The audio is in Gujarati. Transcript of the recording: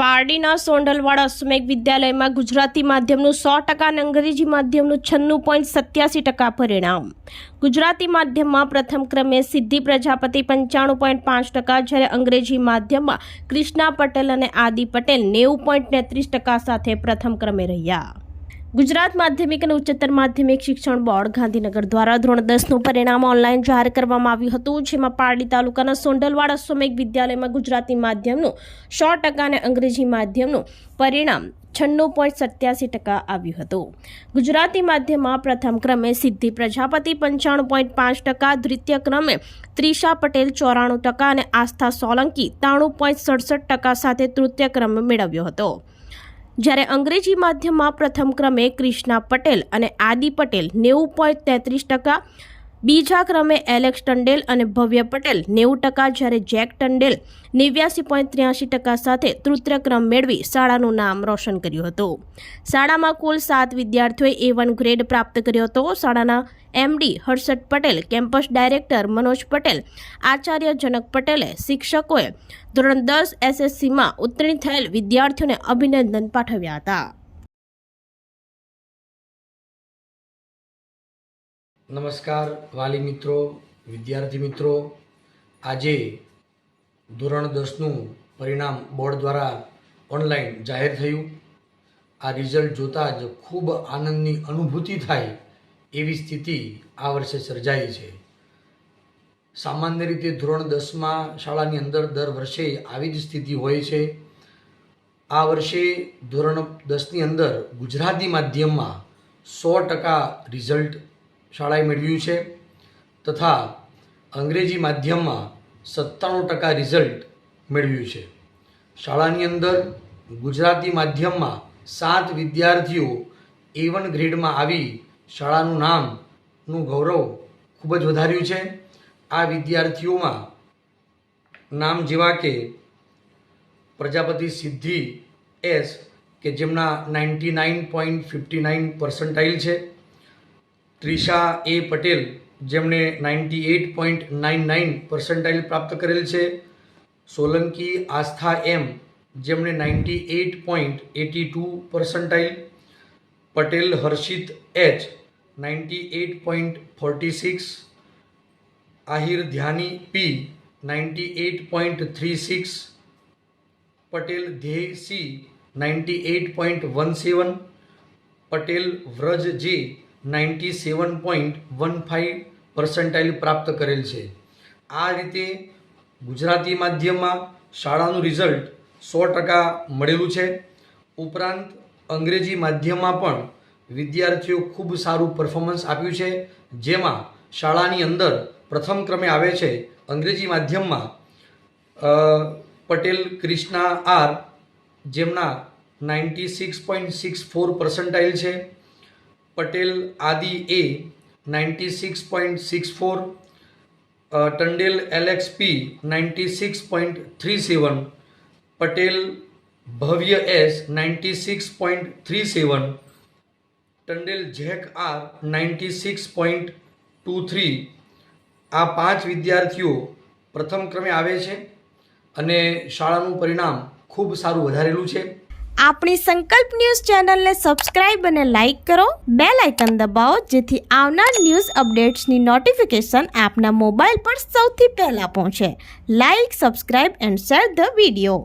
પારડીના સોંડલવાડા અશ્વમેઘ વિદ્યાલયમાં ગુજરાતી માધ્યમનું સો ટકા અને અંગ્રેજી માધ્યમનું છન્નું પોઈન્ટ સત્યાસી ટકા પરિણામ. ગુજરાતી માધ્યમમાં પ્રથમ ક્રમે સિદ્ધિ પ્રજાપતિ પંચાણું પોઈન્ટ પાંચ ટકા, જ્યારે અંગ્રેજી માધ્યમમાં ક્રિષ્ના પટેલ અને આદિ પટેલ નેવું પોઈન્ટ તેત્રીસ ટકા સાથે પ્રથમ ક્રમે રહ્યા. ગુજરાત માધ્યમિક અને ઉચ્ચતર માધ્યમિક શિક્ષણ બોર્ડ ગાંધીનગર દ્વારા ધોરણ દસનું પરિણામ ઓનલાઈન જાહેર કરવામાં આવ્યું હતું, જેમાં પારડી તાલુકાના સોંડલવાડા અશ્વમેઘ વિદ્યાલયમાં ગુજરાતી માધ્યમનું, સો ટકા અને અંગ્રેજી માધ્યમનું પરિણામ છન્નું પોઈન્ટ સત્યાસી ટકા આવ્યું હતું. ગુજરાતી માધ્યમમાં પ્રથમ ક્રમે સિદ્ધિ પ્રજાપતિ પંચાણું પોઈન્ટ પાંચ ટકા, દ્વિતીય ક્રમે ત્રિષા પટેલ ચોરાણું ટકા અને આસ્થા સોલંકી ત્રાણું પોઈન્ટ સડસઠ ટકા સાથે તૃતીય ક્રમ મેળવ્યો હતો. જ્યારે અંગ્રેજી માધ્યમમાં પ્રથમ ક્રમે ક્રિષ્ના પટેલ અને આદિ પટેલ નેવું પોઈન્ટ તેત્રીસ ટકા, બીજા ક્રમે એલેક્સ ટંડેલ અને ભવ્ય પટેલ નેવું ટકા, જ્યારે જેક ટંડેલ નેવ્યાસી પોઈન્ટ ત્ર્યાસી ટકા સાથે તૃતીય ક્રમ મેળવી શાળાનું નામ રોશન કર્યું હતું. શાળામાં કુલ સાત વિદ્યાર્થીઓએ એ વન ગ્રેડ પ્રાપ્ત કર્યો હતો. શાળાના MD Harshad Patel, campus director Manoj Patel Acharya Janak પટેલે શિક્ષકોએ ધોરણ દસ એસએસસીમાં ઉત્તીર્ણ થયેલ વિદ્યાર્થીઓને અભિનંદન પાઠવ્યા હતા. નમસ્કાર વાલી મિત્રો, વિદ્યાર્થી મિત્રો. આજે ધોરણ દસનું પરિણામ બોર્ડ દ્વારા ઓનલાઈન જાહેર થયું. આ રિઝલ્ટ જોતાં જ ખૂબ આનંદની અનુભૂતિ થાય એવી સ્થિતિ આ વર્ષે સર્જાઈ છે. સામાન્ય રીતે ધોરણ દસમાં શાળાની અંદર દર વર્ષે આવી જ સ્થિતિ હોય છે. આ વર્ષે ધોરણ દસની અંદર ગુજરાતી માધ્યમમાં સો ટકા રિઝલ્ટ શાળાએ મેળવ્યું છે તથા અંગ્રેજી માધ્યમમાં સત્તાણું ટકા રિઝલ્ટ મેળવ્યું છે. શાળાની અંદર ગુજરાતી માધ્યમમાં સાત વિદ્યાર્થીઓ એ વન ગ્રેડમાં આવી શાળાનું નામનું ગૌરવ ખૂબ જ વધાર્યું છે. આ વિદ્યાર્થીઓમાં નામ જેવા કે પ્રજાપતિ સિદ્ધિ એસ, કે જેમના ninety nine point fifty nine percentile છે. ત્રિષા એ પટેલ, જેમણે ninety eight point nine nine percentile પ્રાપ્ત કરેલ છે. સોલંકી આસ્થા એમ, જેમણે ninety eight point eighty two percentile Patel Harshit H ninety eight point forty six, Ahir Dhyani P ninety eight point three six, Patel Dhyey C ninety eight point one seven, Patel Vraj J ninety seven point one five percentile પ્રાપ્ત કરેલ છે. આ રીતે ગુજરાતી માધ્યમમાં શાળાનું રિઝલ્ટ સો ટકા મળેલું છે. ઉપરાંત અંગ્રેજી માધ્યમમાં પણ વિદ્યાર્થીઓ ખૂબ સારું પરફોર્મન્સ આપ્યું છે. જેમાં શાળાની અંદર પ્રથમ ક્રમે આવે છે અંગ્રેજી માધ્યમમાં પટેલ ક્રિષ્ના આર, જેમના ninety six point six four percentile છે. Patel Aadi A ninety six point six four Tandel Alex P ninety six point three seven Patel Bhavya S ninety six point three seven, Tandel Jack R ninety six point two three. આ પાંચ વિદ્યાર્થીઓ પ્રથમ ક્રમે આવે છે અને શાળાનું પરિણામ ખૂબ સારું વધારેલું છે. આપણી સંકલ્પ ન્યૂઝ ચેનલને સબસ્ક્રાઇબ અને લાઇક કરો. બે લાઇકન દબાવો, જેથી આવનાર ન્યૂઝ અપડેટ્સની નોટિફિકેશન આપના મોબાઈલ પર સૌથી પહેલાં પહોંચે. Like, subscribe and share the video.